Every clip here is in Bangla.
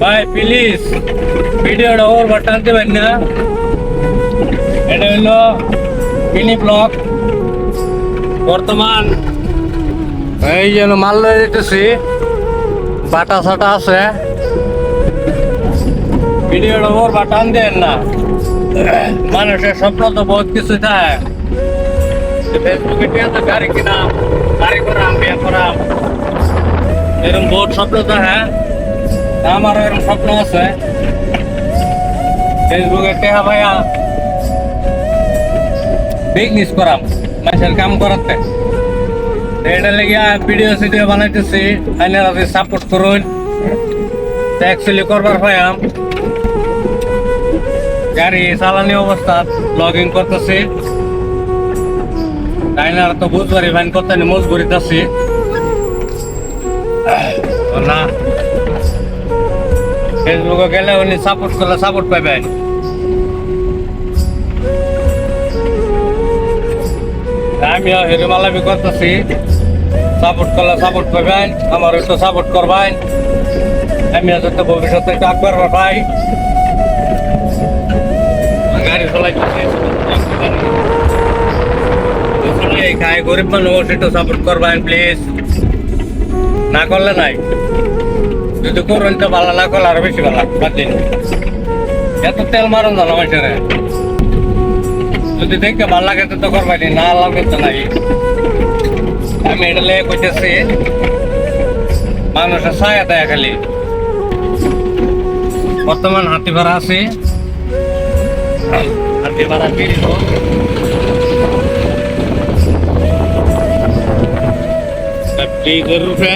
ভাই প্লিজ ভিডিওটা ওর টানতে পারি না। এটা হলো মিনি ব্লগ বর্তমান এই যেন মাল লয়ে যেতেছি। বাটা সাটা আছে। ভিডিওটা ওর টান দেন না। মানুষের স্বপ্ন তো বহুত কিছু থাকে ফেসবুকে ঠিক আছে গাড়ি কিনা গাড়ি করাম, বিয়ে করাম। এরকম বহুত স্বপ্ন তো হ্যাঁ? আমারও এরকম স্বপ্ন আছে। ফেসবুকে টেহা ভাইয়া? বিজনেস করাম। মানুষের কাম করাতে। এটা লেগে ভিডিও সিডিও বানাইতেছি। আপনারা যদি সাপোর্ট করুন। অ্যাকচুয়ালি করবার ভাইয়াম গাড়ি চালানি অবস্থা লগিং করতেছি। তাইনারা তো বুঝবারি ভাইন করতে মজবুরিতে আছি। ফেসবুকে গেলে উনি সাপোর্ট করলে সাপোর্ট পাবেন। আমি হিরোমালাবি করতেছি। সাপোর্ট করলে সাপোর্ট পাবেন, আমার একটু সাপোর্ট করবেন। আমি যাতে ভবিষ্যতে একটু আকবার পাই। গাড়ি চলাইতেছি খাই গরিব মানুষ, একটু সাপোর্ট করবেন প্লিজ না করলে নাই। যদি করুন তো ভালো না করলে আরও বেশি ভালো, বাদ দিন। এত তেল মারুন না মানুষের যদি দেখতে ভালো লাগে তো করবানি না লাগে তো নাই। আমি এটা লেগে কইতেছি, মানুষের ছায়া দেয় খালি। বর্তমান হাতি ভাড়া আছে। হাতি ভাড়া ফিরিব ঠিক রূপে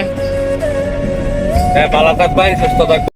ভালো থাকবেন সুস্থ থাকবেন।